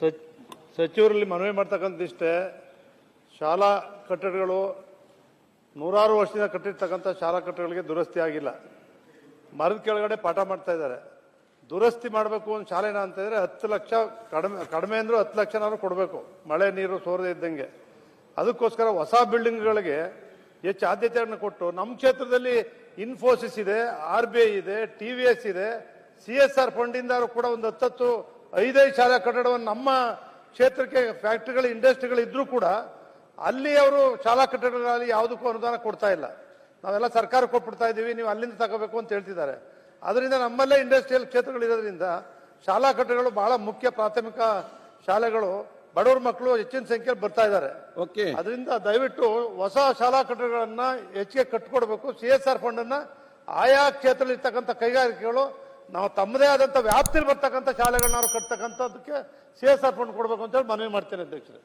Such- ಸಚಿವರಲ್ಲಿ ಮನವಿ ಮಾಡ್ತಕ್ಕಂಥದ್ದಿಷ್ಟೇ ಶಾಲಾ ಕಟ್ಟಡಗಳು ನೂರಾರು ವರ್ಷದಿಂದ ಕಟ್ಟಿರ್ತಕ್ಕಂಥ ಶಾಲಾ ಕಟ್ಟಡಗಳಿಗೆ ದುರಸ್ತಿ ಆಗಿಲ್ಲ. ಮರದ ಕೆಳಗಡೆ ಪಾಠ ಮಾಡ್ತಾ ಇದ್ದಾರೆ. ದುರಸ್ತಿ ಮಾಡಬೇಕು ಒಂದು ಶಾಲೆನ ಅಂತ ಇದ್ರೆ ಹತ್ತು ಲಕ್ಷ ಕಡಿಮೆ ಕಡಿಮೆ ಅಂದರೂ ಹತ್ತು ಲಕ್ಷನಾದ್ರು ಕೊಡಬೇಕು. ಮಳೆ, ನೀರು ಸೋರದೆ ಇದ್ದಂಗೆ. ಅದಕ್ಕೋಸ್ಕರ ಹೊಸ ಬಿಲ್ಡಿಂಗ್ಗಳಿಗೆ ಹೆಚ್ಚು ಆದ್ಯತೆಯನ್ನು ಕೊಟ್ಟು ನಮ್ಮ ಕ್ಷೇತ್ರದಲ್ಲಿ ಇನ್ಫೋಸಿಸ್ ಇದೆ ಆರ್ ಬಿ ಐ ಇದೆ ಟಿ ವಿ ಎಸ್ ಇದೆ ಸಿ ಎಸ್ ಆರ್ ಫಂಡಿಂದ ಕೂಡ ಒಂದು ಹತ್ತತ್ತು ಐದೈದು ಶಾಲಾ ಕಟ್ಟಡವನ್ನು ನಮ್ಮ ಕ್ಷೇತ್ರಕ್ಕೆ ಫ್ಯಾಕ್ಟ್ರಿಗಳು ಇಂಡಸ್ಟ್ರಿಗಳು ಇದ್ರೂ ಕೂಡ ಅಲ್ಲಿ ಅವರು ಶಾಲಾ ಕಟ್ಟಡಗಳಲ್ಲಿ ಯಾವುದಕ್ಕೂ ಅನುದಾನ ಕೊಡ್ತಾ ಇಲ್ಲ. ನಾವೆಲ್ಲ ಸರ್ಕಾರ ಕೊಟ್ಬಿಡ್ತಾ ಇದ್ದೀವಿ ನೀವು ಅಲ್ಲಿಂದ ತಗೋಬೇಕು ಅಂತ ಹೇಳ್ತಿದ್ದಾರೆ. ಅದರಿಂದ ನಮ್ಮಲ್ಲೇ ಇಂಡಸ್ಟ್ರಿಯಲ್ ಕ್ಷೇತ್ರಗಳಿರೋದ್ರಿಂದ ಶಾಲಾ ಕಟ್ಟಡಗಳು ಬಹಳ ಮುಖ್ಯ ಪ್ರಾಥಮಿಕ ಶಾಲೆಗಳು. ಬಡವರ ಮಕ್ಕಳು ಹೆಚ್ಚಿನ ಸಂಖ್ಯೆಯಲ್ಲಿ ಬರ್ತಾ ಇದ್ದಾರೆ. ಓಕೆ. ಅದರಿಂದ ದಯವಿಟ್ಟು ಹೊಸ ಶಾಲಾ ಕಟ್ಟಡಗಳನ್ನ ಹೆಚ್ಚಿಗೆ ಕಟ್ಟಿಕೊಡ್ಬೇಕು ಸಿ ಎಸ್ ಆರ್ ಫಂಡ್ ಅನ್ನ ಆಯಾ ಕ್ಷೇತ್ರದಲ್ಲಿ ಇರ್ತಕ್ಕಂಥ ಕೈಗಾರಿಕೆಗಳು ನಾವು ತಮ್ಮದೇ ಆದಂತ ವ್ಯಾಪ್ತಿಯಲ್ಲಿ ಬರ್ತಕ್ಕಂಥ ಶಾಲೆಗಳನ್ನ ನಾವು ಕಟ್ತಕ್ಕಂಥದಕ್ಕೆ ಸಿ ಎಸ್ ಆರ್ ಫಂಡ್ ಕೊಡ್ಬೇಕು ಅಂತ ಹೇಳಿ ಮನವಿ ಮಾಡ್ತೇನೆ ಅಧ್ಯಕ್ಷರೇ.